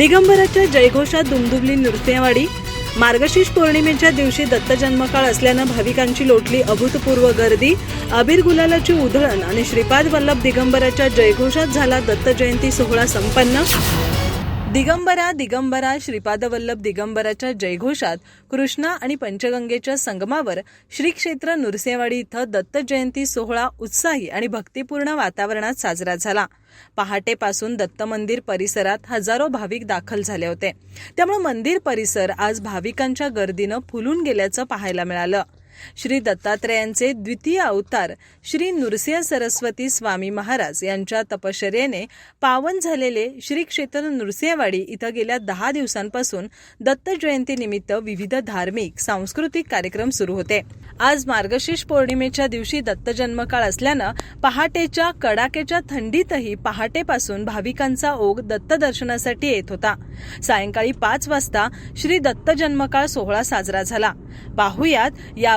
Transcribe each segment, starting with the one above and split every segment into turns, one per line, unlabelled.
दिगंबराच्या जयघोषात दुमदुबली नृत्यवाडी मार्गशीर्ष पौर्णिमेच्या दिवशी दत्त जन्मकाळ असल्यानं भाविकांची लोटली अभूतपूर्व गर्दी अबीर गुलालाची उधळण आणि श्रीपाद वल्लभ दिगंबराच्या जयघोषात झाला दत्त जयंती सोहळा संपन्न. दिगंबरा दिगंबरा श्रीपादवल्लभ दिगंबराच्या जयघोषात कृष्णा आणि पंचगंगेच्या संगमावर श्री क्षेत्र नृसिंहवाडी इथं दत्त जयंती सोहळा उत्साही आणि भक्तिपूर्ण वातावरणात साजरा झाला. पहाटेपासून दत्त मंदिर परिसरात हजारो भाविक दाखल झाले होते. त्यामुळे मंदिर परिसर आज भाविकांच्या गर्दीनं फुलून गेल्याचं पाहायला मिळालं. श्री दत्तात्रेयांचे द्वितीय अवतार श्री नृसिंह सरस्वती स्वामी महाराज यांच्या तपश्चर्येने पावन झालेले श्री क्षेत्र नृसिंहवाडी इथं गेल्या दहा दिवसांपासून दत्त जयंतीनिमित्त विविध धार्मिक सांस्कृतिक कार्यक्रम सुरू होते. आज मार्गशीर्ष पौर्णिमेच्या दिवशी दत्त जन्मकाळ असल्यानं पहाटेच्या कडाक्याच्या थंडीतही पहाटेपासून भाविकांचा ओघ दत्त दर्शनासाठी येत होता. सायंकाळी पाच वाजता श्री दत्त जन्मकाळ सोहळा साजरा झाला. पाहुयात या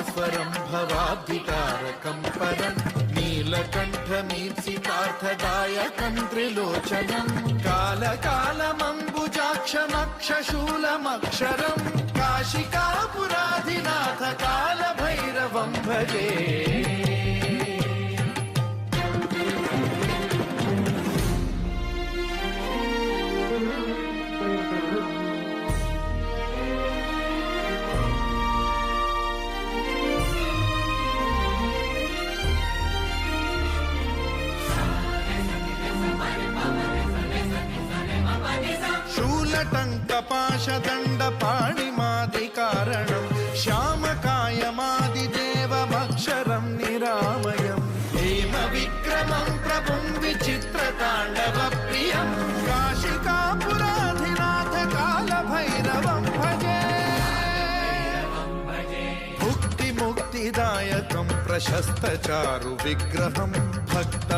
భాస్వరం భవాబ్ధికారకం పరం నీలకంఠమీప్సితార్థదాయకం త్రిలోచనం కాలకాలమంబుజాక్షమక్షశూలమక్షరం शूलटङ्कपाशदण्डपाणिमादिकारणम् श्यामकायमादिदेवमक्षरम् निरामयम् हेमविक्रमम् प्रभुम् विचित्रताण्डवप्रियम् काशिकापुराधिनाथ कालभैरवम् भजे मुक्तिमुक्तिदायकम् प्रशस्तचारु विग्रहम् भक्त